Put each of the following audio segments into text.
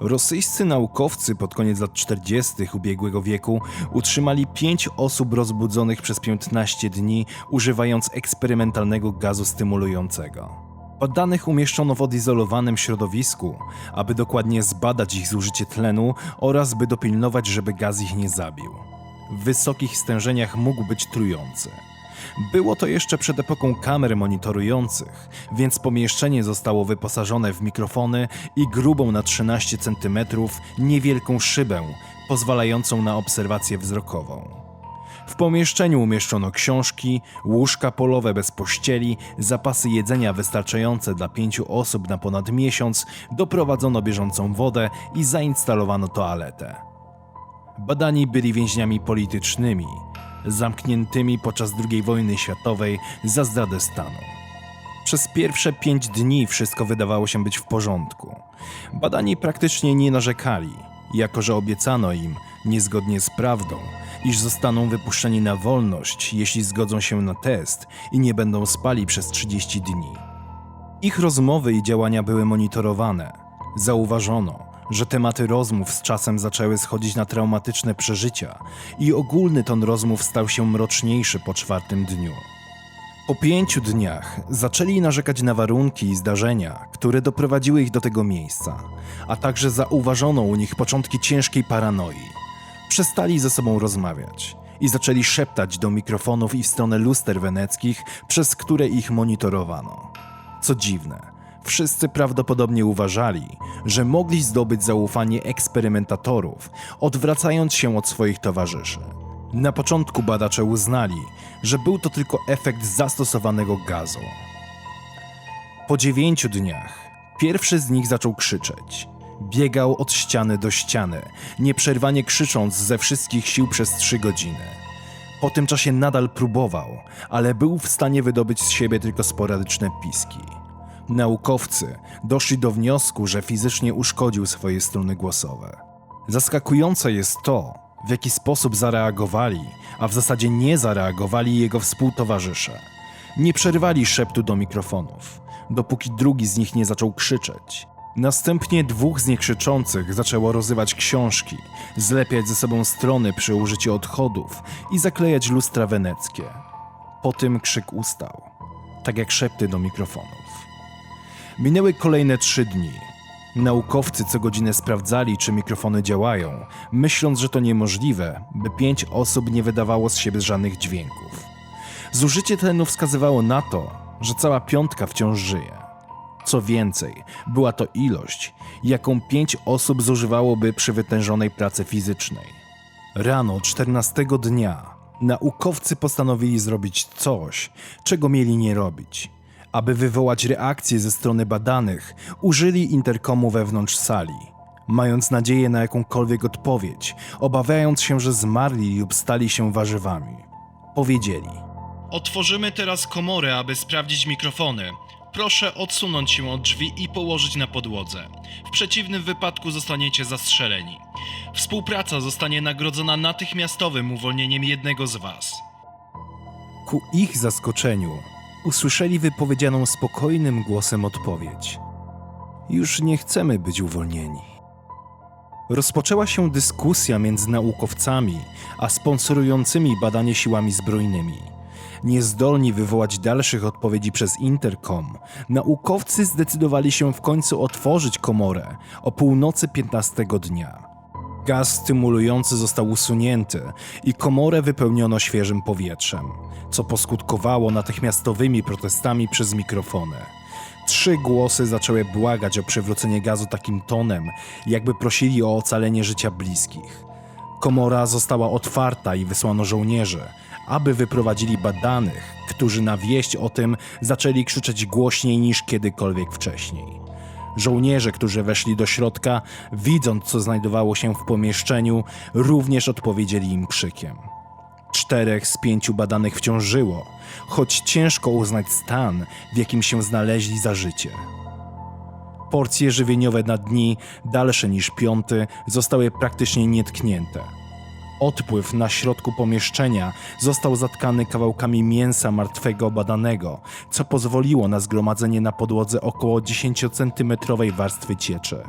Rosyjscy naukowcy pod koniec lat 40. ubiegłego wieku utrzymali pięć osób rozbudzonych przez 15 dni, używając eksperymentalnego gazu stymulującego. Poddanych umieszczono w odizolowanym środowisku, aby dokładnie zbadać ich zużycie tlenu oraz by dopilnować, żeby gaz ich nie zabił. W wysokich stężeniach mógł być trujący. Było to jeszcze przed epoką kamer monitorujących, więc pomieszczenie zostało wyposażone w mikrofony i grubą na 13 cm niewielką szybę, pozwalającą na obserwację wzrokową. W pomieszczeniu umieszczono książki, łóżka polowe bez pościeli, zapasy jedzenia wystarczające dla pięciu osób na ponad miesiąc, doprowadzono bieżącą wodę i zainstalowano toaletę. Badani byli więźniami politycznymi, zamkniętymi podczas II wojny światowej za zdradę stanu. Przez pierwsze pięć dni wszystko wydawało się być w porządku. Badani praktycznie nie narzekali, jako że obiecano im, niezgodnie z prawdą, iż zostaną wypuszczeni na wolność, jeśli zgodzą się na test i nie będą spali przez 30 dni. Ich rozmowy i działania były monitorowane. Zauważono, że tematy rozmów z czasem zaczęły schodzić na traumatyczne przeżycia i ogólny ton rozmów stał się mroczniejszy po czwartym dniu. Po pięciu dniach zaczęli narzekać na warunki i zdarzenia, które doprowadziły ich do tego miejsca, a także zauważono u nich początki ciężkiej paranoi. Przestali ze sobą rozmawiać i zaczęli szeptać do mikrofonów i w stronę luster weneckich, przez które ich monitorowano. Co dziwne, wszyscy prawdopodobnie uważali, że mogli zdobyć zaufanie eksperymentatorów, odwracając się od swoich towarzyszy. Na początku badacze uznali, że był to tylko efekt zastosowanego gazu. Po dziewięciu dniach pierwszy z nich zaczął krzyczeć. Biegał od ściany do ściany, nieprzerwanie krzycząc ze wszystkich sił przez trzy godziny. Po tym czasie nadal próbował, ale był w stanie wydobyć z siebie tylko sporadyczne piski. Naukowcy doszli do wniosku, że fizycznie uszkodził swoje struny głosowe. Zaskakujące jest to, w jaki sposób zareagowali, a w zasadzie nie zareagowali jego współtowarzysze. Nie przerwali szeptu do mikrofonów, dopóki drugi z nich nie zaczął krzyczeć. Następnie dwóch z niekrzyczących zaczęło rozrywać książki, zlepiać ze sobą strony przy użyciu odchodów i zaklejać lustra weneckie. Po tym krzyk ustał, tak jak szepty do mikrofonów. Minęły kolejne trzy dni. Naukowcy co godzinę sprawdzali, czy mikrofony działają, myśląc, że to niemożliwe, by pięć osób nie wydawało z siebie żadnych dźwięków. Zużycie tlenu wskazywało na to, że cała piątka wciąż żyje. Co więcej, była to ilość, jaką pięć osób zużywałoby przy wytężonej pracy fizycznej. Rano 14 dnia naukowcy postanowili zrobić coś, czego mieli nie robić. Aby wywołać reakcję ze strony badanych, użyli interkomu wewnątrz sali, mając nadzieję na jakąkolwiek odpowiedź, obawiając się, że zmarli lub stali się warzywami. Powiedzieli: Otworzymy teraz komorę, aby sprawdzić mikrofony. Proszę odsunąć się od drzwi i położyć na podłodze. W przeciwnym wypadku zostaniecie zastrzeleni. Współpraca zostanie nagrodzona natychmiastowym uwolnieniem jednego z Was. Ku ich zaskoczeniu usłyszeli wypowiedzianą spokojnym głosem odpowiedź: Już nie chcemy być uwolnieni. Rozpoczęła się dyskusja między naukowcami a sponsorującymi badanie siłami zbrojnymi. Niezdolni wywołać dalszych odpowiedzi przez interkom, naukowcy zdecydowali się w końcu otworzyć komorę o północy 15 dnia. Gaz stymulujący został usunięty i komorę wypełniono świeżym powietrzem, co poskutkowało natychmiastowymi protestami przez mikrofony. Trzy głosy zaczęły błagać o przywrócenie gazu takim tonem, jakby prosili o ocalenie życia bliskich. Komora została otwarta i wysłano żołnierzy, aby wyprowadzili badanych, którzy na wieść o tym zaczęli krzyczeć głośniej niż kiedykolwiek wcześniej. Żołnierze, którzy weszli do środka, widząc co znajdowało się w pomieszczeniu, również odpowiedzieli im krzykiem. Czterech z pięciu badanych wciąż żyło, choć ciężko uznać stan, w jakim się znaleźli za życie. Porcje żywieniowe na dni dalsze niż piąty zostały praktycznie nietknięte. Odpływ na środku pomieszczenia został zatkany kawałkami mięsa martwego badanego, co pozwoliło na zgromadzenie na podłodze około 10-centymetrowej warstwy cieczy.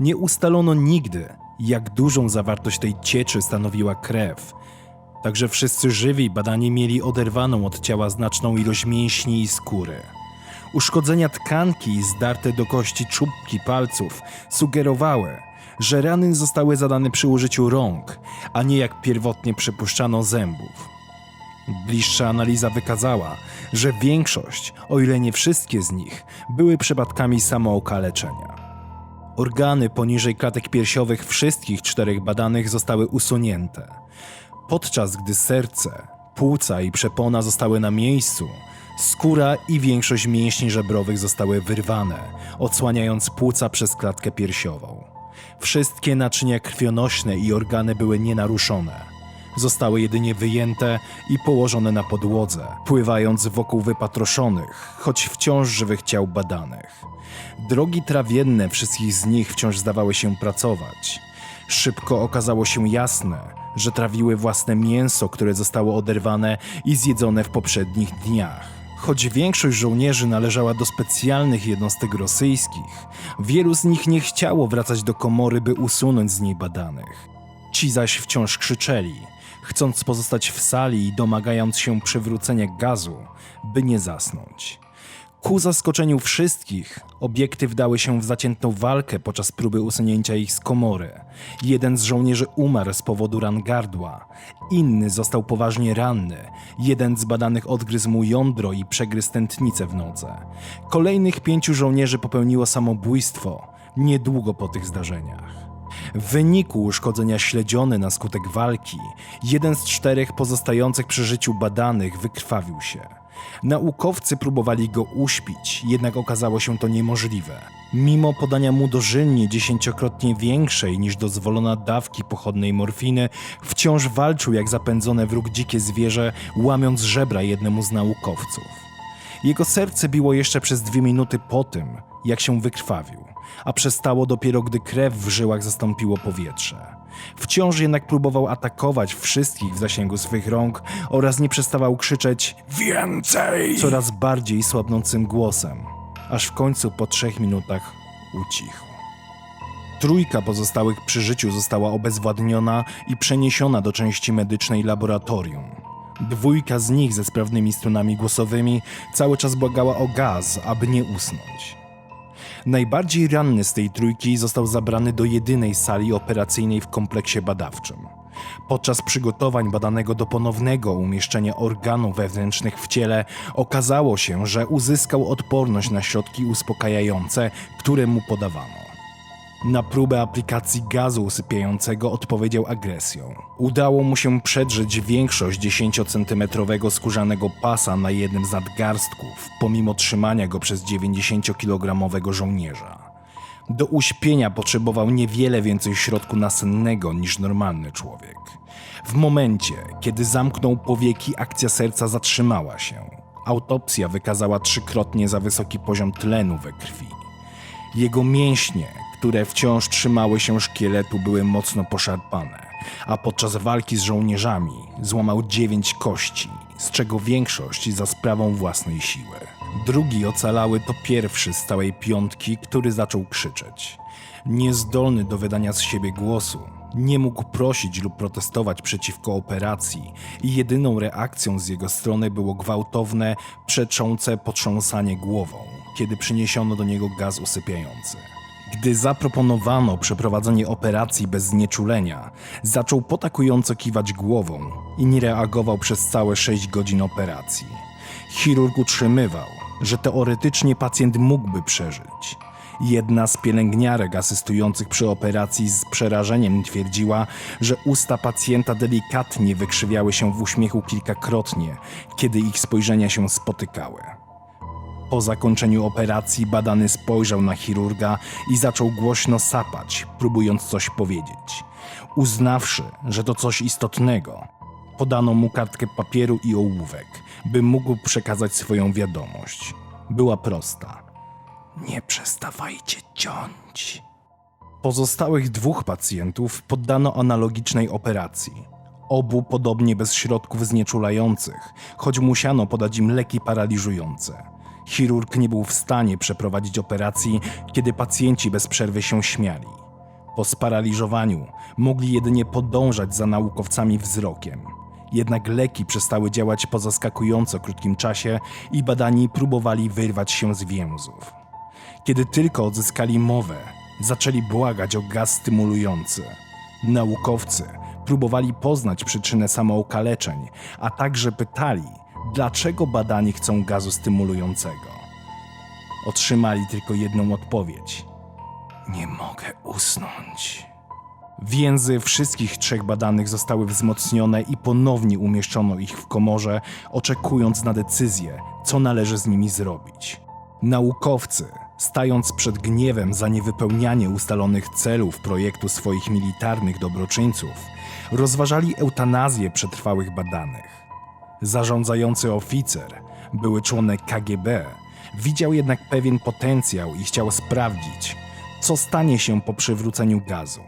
Nie ustalono nigdy, jak dużą zawartość tej cieczy stanowiła krew. Także wszyscy żywi badani mieli oderwaną od ciała znaczną ilość mięśni i skóry. Uszkodzenia tkanki i zdarte do kości czubki palców sugerowały, że rany zostały zadane przy użyciu rąk, a nie jak pierwotnie przypuszczano zębów. Bliższa analiza wykazała, że większość, o ile nie wszystkie z nich, były przypadkami samookaleczenia. Organy poniżej klatek piersiowych wszystkich czterech badanych zostały usunięte, podczas gdy serce, płuca i przepona zostały na miejscu, skóra i większość mięśni żebrowych zostały wyrwane, odsłaniając płuca przez klatkę piersiową. Wszystkie naczynia krwionośne i organy były nienaruszone. Zostały jedynie wyjęte i położone na podłodze, pływając wokół wypatroszonych, choć wciąż żywych ciał badanych. Drogi trawienne wszystkich z nich wciąż zdawały się pracować. Szybko okazało się jasne, że trawiły własne mięso, które zostało oderwane i zjedzone w poprzednich dniach. Choć większość żołnierzy należała do specjalnych jednostek rosyjskich, wielu z nich nie chciało wracać do komory, by usunąć z niej badanych. Ci zaś wciąż krzyczeli, chcąc pozostać w sali i domagając się przywrócenia gazu, by nie zasnąć. Ku zaskoczeniu wszystkich, obiekty wdały się w zaciętą walkę podczas próby usunięcia ich z komory. Jeden z żołnierzy umarł z powodu ran gardła, inny został poważnie ranny, jeden z badanych odgryzł mu jądro i przegryzł tętnicę w nodze. Kolejnych pięciu żołnierzy popełniło samobójstwo niedługo po tych zdarzeniach. W wyniku uszkodzenia śledziony na skutek walki, jeden z czterech pozostających przy życiu badanych wykrwawił się. Naukowcy próbowali go uśpić, jednak okazało się to niemożliwe. Mimo podania mu dożylnie dziesięciokrotnie większej niż dozwolona dawki pochodnej morfiny, wciąż walczył jak zapędzone wróg dzikie zwierzę, łamiąc żebra jednemu z naukowców. Jego serce biło jeszcze przez dwie minuty po tym, jak się wykrwawił, a przestało dopiero gdy krew w żyłach zastąpiło powietrze. Wciąż jednak próbował atakować wszystkich w zasięgu swych rąk oraz nie przestawał krzyczeć Więcej! coraz bardziej słabnącym głosem, aż w końcu po trzech minutach ucichł. Trójka pozostałych przy życiu została obezwładniona i przeniesiona do części medycznej laboratorium. Dwójka z nich ze sprawnymi strunami głosowymi cały czas błagała o gaz, aby nie usnąć. Najbardziej ranny z tej trójki został zabrany do jedynej sali operacyjnej w kompleksie badawczym. Podczas przygotowań badanego do ponownego umieszczenia organów wewnętrznych w ciele okazało się, że uzyskał odporność na środki uspokajające, które mu podawano. Na próbę aplikacji gazu usypiającego odpowiedział agresją. Udało mu się przedrzeć większość 10-centymetrowego skórzanego pasa na jednym z nadgarstków, pomimo trzymania go przez 90-kilogramowego żołnierza. Do uśpienia potrzebował niewiele więcej środku nasennego niż normalny człowiek. W momencie, kiedy zamknął powieki, akcja serca zatrzymała się. Autopsja wykazała trzykrotnie za wysoki poziom tlenu we krwi. Jego mięśnie, które wciąż trzymały się szkieletu, były mocno poszarpane, a podczas walki z żołnierzami złamał dziewięć kości, z czego większość za sprawą własnej siły. Drugi ocalały to pierwszy z całej piątki, który zaczął krzyczeć. Niezdolny do wydania z siebie głosu, nie mógł prosić lub protestować przeciwko operacji i jedyną reakcją z jego strony było gwałtowne, przeczące potrząsanie głową, kiedy przyniesiono do niego gaz usypiający. Gdy zaproponowano przeprowadzenie operacji bez znieczulenia, zaczął potakująco kiwać głową i nie reagował przez całe 6 godzin operacji. Chirurg utrzymywał, że teoretycznie pacjent mógłby przeżyć. Jedna z pielęgniarek asystujących przy operacji z przerażeniem twierdziła, że usta pacjenta delikatnie wykrzywiały się w uśmiechu kilkakrotnie, kiedy ich spojrzenia się spotykały. Po zakończeniu operacji badany spojrzał na chirurga i zaczął głośno sapać, próbując coś powiedzieć. Uznawszy, że to coś istotnego, podano mu kartkę papieru i ołówek, by mógł przekazać swoją wiadomość. Była prosta. Nie przestawajcie ciąć. Pozostałych dwóch pacjentów poddano analogicznej operacji. Obu podobnie bez środków znieczulających, choć musiano podać im leki paraliżujące. Chirurg nie był w stanie przeprowadzić operacji, kiedy pacjenci bez przerwy się śmiali. Po sparaliżowaniu mogli jedynie podążać za naukowcami wzrokiem. Jednak leki przestały działać po zaskakująco krótkim czasie i badani próbowali wyrwać się z więzów. Kiedy tylko odzyskali mowę, zaczęli błagać o gaz stymulujący. Naukowcy próbowali poznać przyczynę samookaleczeń, a także pytali, dlaczego badani chcą gazu stymulującego. Otrzymali tylko jedną odpowiedź: Nie mogę usnąć. Więzy wszystkich trzech badanych zostały wzmocnione i ponownie umieszczono ich w komorze, oczekując na decyzję, co należy z nimi zrobić. Naukowcy, stając przed gniewem za niewypełnianie ustalonych celów projektu swoich militarnych dobroczyńców, rozważali eutanazję przetrwałych badanych. Zarządzający oficer, były członek KGB, widział jednak pewien potencjał i chciał sprawdzić, co stanie się po przywróceniu gazu.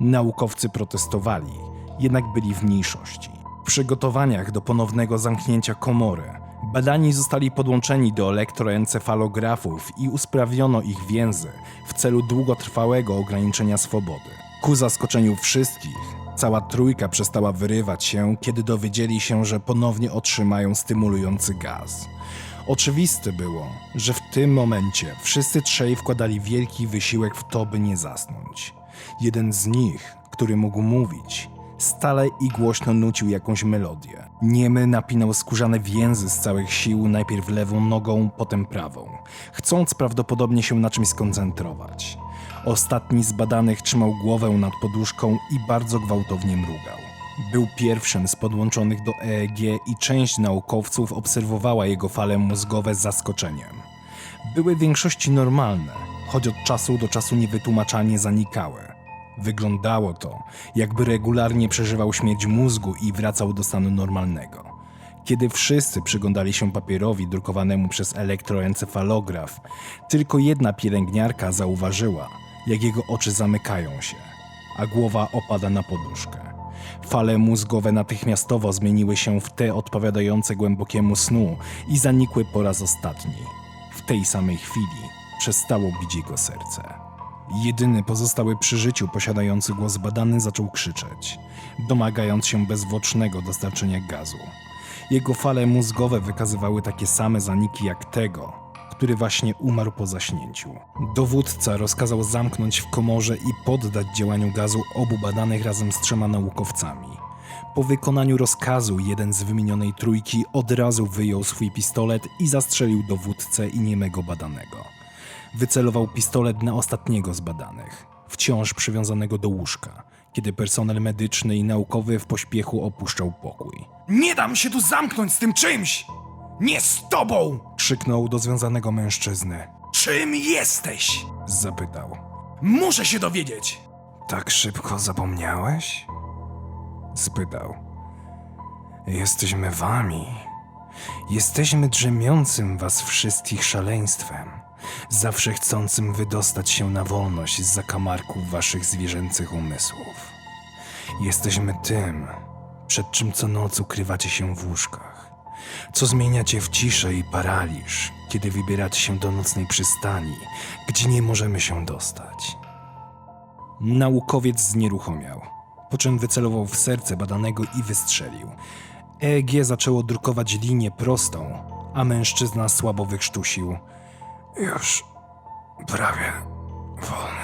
Naukowcy protestowali, jednak byli w mniejszości. W przygotowaniach do ponownego zamknięcia komory badani zostali podłączeni do elektroencefalografów i usprawniono ich więzy w celu długotrwałego ograniczenia swobody. Ku zaskoczeniu wszystkich, cała trójka przestała wyrywać się, kiedy dowiedzieli się, że ponownie otrzymają stymulujący gaz. Oczywiste było, że w tym momencie wszyscy trzej wkładali wielki wysiłek w to, by nie zasnąć. Jeden z nich, który mógł mówić, stale i głośno nucił jakąś melodię. Niemy napinał skórzane więzy z całych sił, najpierw lewą nogą, potem prawą, chcąc prawdopodobnie się na czymś skoncentrować. Ostatni z badanych trzymał głowę nad poduszką i bardzo gwałtownie mrugał. Był pierwszym z podłączonych do EEG i część naukowców obserwowała jego fale mózgowe z zaskoczeniem. Były w większości normalne, choć od czasu do czasu niewytłumaczalnie zanikały. Wyglądało to, jakby regularnie przeżywał śmierć mózgu i wracał do stanu normalnego. Kiedy wszyscy przyglądali się papierowi drukowanemu przez elektroencefalograf, tylko jedna pielęgniarka zauważyła, jak jego oczy zamykają się, a głowa opada na poduszkę. Fale mózgowe natychmiastowo zmieniły się w te odpowiadające głębokiemu snu i zanikły po raz ostatni. W tej samej chwili przestało bić jego serce. Jedyny pozostały przy życiu posiadający głos badany zaczął krzyczeć, domagając się bezwłocznego dostarczenia gazu. Jego fale mózgowe wykazywały takie same zaniki jak tego, który właśnie umarł po zaśnięciu. Dowódca rozkazał zamknąć w komorze i poddać działaniu gazu obu badanych razem z trzema naukowcami. Po wykonaniu rozkazu jeden z wymienionej trójki od razu wyjął swój pistolet i zastrzelił dowódcę i niemego badanego. Wycelował pistolet na ostatniego z badanych, wciąż przywiązanego do łóżka, kiedy personel medyczny i naukowy w pośpiechu opuszczał pokój. Nie dam się tu zamknąć z tym czymś! Nie z tobą! Krzyknął do związanego mężczyzny. Czym jesteś? Zapytał. Muszę się dowiedzieć! Tak szybko zapomniałeś? Spytał. Jesteśmy wami. Jesteśmy drzemiącym was wszystkich szaleństwem, zawsze chcącym wydostać się na wolność z zakamarków waszych zwierzęcych umysłów. Jesteśmy tym, przed czym co noc ukrywacie się w łóżkach, co zmieniacie w ciszę i paraliż, kiedy wybieracie się do nocnej przystani, gdzie nie możemy się dostać. Naukowiec znieruchomiał, po czym wycelował w serce badanego i wystrzelił. EEG zaczęło drukować linię prostą, a mężczyzna słabo wykrztusił. Już prawie wolny.